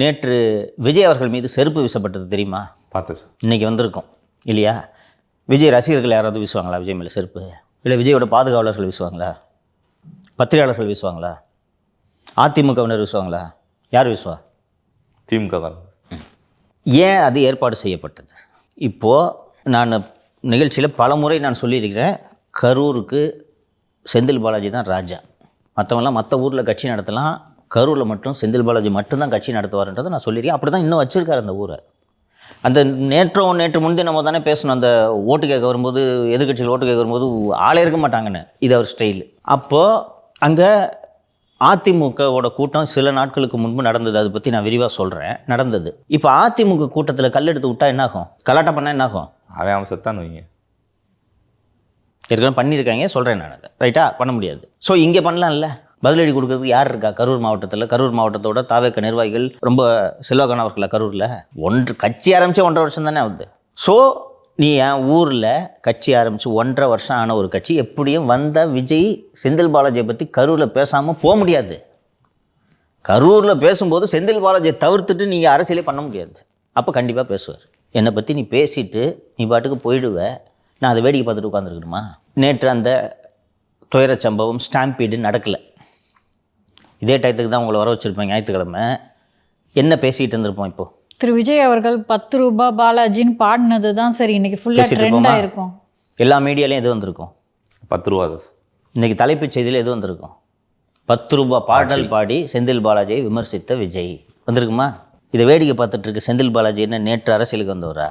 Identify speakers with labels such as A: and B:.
A: நேற்று விஜய் அவர்கள் மீது செருப்பு வீசப்பட்டது தெரியுமா?
B: பார்த்தேன் சார்.
A: இன்னைக்கு வந்திருக்கோம். இல்லையா? விஜய் ரசிகர்கள் யாராவது வீசுவாங்களா விஜய் மேலே செருப்பு? இல்லை விஜயோட பாதுகாவலர்கள் வீசுவாங்களா? பத்திரிகையாளர்கள் வீசுவாங்களா? அதிமுகவினர் வீசுவாங்களா? யார் வீசுவா?
B: திமுக
A: ஏன் அது ஏற்பாடு செய்யப்பட்டது? இப்போது நான் நிகழ்ச்சியில் பல முறை நான் சொல்லியிருக்கிறேன் கரூருக்கு செந்தில் பாலாஜி தான் ராஜா. மற்றவங்களாம் மற்ற ஊரில் கட்சி நடத்தலாம் கரூரில் மட்டும் செந்தில் பாலாஜி மட்டும்தான் கட்சி நடத்துவார்ன்றதை நான் சொல்லியிருக்கேன். அப்படி தான் இன்னும் வச்சுருக்காரு அந்த ஊரை. அந்த நேற்றும் நேற்று முந்தைய நம்ம தானே பேசணும். அந்த ஓட்டு கேட்க வரும்போது எதிர்கட்சிகள் ஓட்டு கேட்க வரும்போது ஆளே இருக்க மாட்டாங்கன்னு. இது அவர் ஸ்டைல். அப்போது அங்கே அதிமுகவோட கூட்டம் சில நாட்களுக்கு முன்பு நடந்தது. அதை பற்றி நான் விரிவாக சொல்கிறேன் நடந்தது. இப்போ அதிமுக கூட்டத்தில் கல் எடுத்து விட்டா என்னாகும்? கலாட்டம் பண்ணால் என்னாகும்?
B: அவன் அவன் செத்தான்னு வைங்க
A: ஏற்கனவே பண்ணியிருக்காங்க. சொல்கிறேன் நான் அதை. ரைட்டா? பண்ண முடியாது. ஸோ இங்கே பண்ணலாம்ல. பதிலடி கொடுக்கறதுக்கு யார் இருக்கா? கரூர் மாவட்டத்தில் கரூர் மாவட்டத்தோட தாவேக்க நிர்வாகிகள் ரொம்ப செல்வாக்கானவர்களா கரூரில்? ஒன்று கட்சி ஆரம்பித்து ஒன்றரை வருஷம் தானே ஆகுது. ஸோ நீ என் ஊரில் கட்சி ஆரம்பித்து ஒன்றரை வருஷம் ஆன ஒரு கட்சி எப்படியும் வந்த விஜய் செந்தில் பாலாஜியை பற்றி கரூரில் பேசாமல் போக முடியாது. கரூரில் பேசும்போது செந்தில் பாலாஜியை தவிர்த்துட்டு நீங்கள் அரசியலே பண்ண முடியாது. அப்போ கண்டிப்பாக பேசுவார். என்னை பற்றி நீ பேசிட்டு நீ பாட்டுக்கு போயிடுவ. நான் அதை வேடிக்கை பார்த்துட்டு உட்காந்துருக்கணுமா நேற்று அந்த துயரச் சம்பவம் ஸ்டாம்பீடு நடக்கலை. இதே டயத்துக்கு தான் உங்களை வர வச்சுருப்பேன் ஞாயிற்றுக்கிழமை. என்ன பேசிகிட்டு இருந்திருப்போம் இப்போது
C: திரு விஜய் அவர்கள் பத்து ரூபாய் பாலாஜின்னு பாடினது தான் சரி இன்னைக்கு ஃபுல்லா
A: பேசிட்டு
C: ட்ரெண்ட்
A: இருப்போமா?
C: ஆயிருக்கும்.
A: எல்லா மீடியாலையும் எது வந்திருக்கும்?
B: பத்து ரூபா
A: இன்றைக்கி தலைப்புச் செய்தியில் எது வந்திருக்கும்? பத்து ரூபாய் பாடல் பாடி செந்தில் பாலாஜியை விமர்சித்த விஜய். வந்திருக்குமா? இதை வேடிக்கை பார்த்துட்டு இருக்க செந்தில் பாலாஜி என்ன நேற்று அரசியலுக்கு வந்தவரா?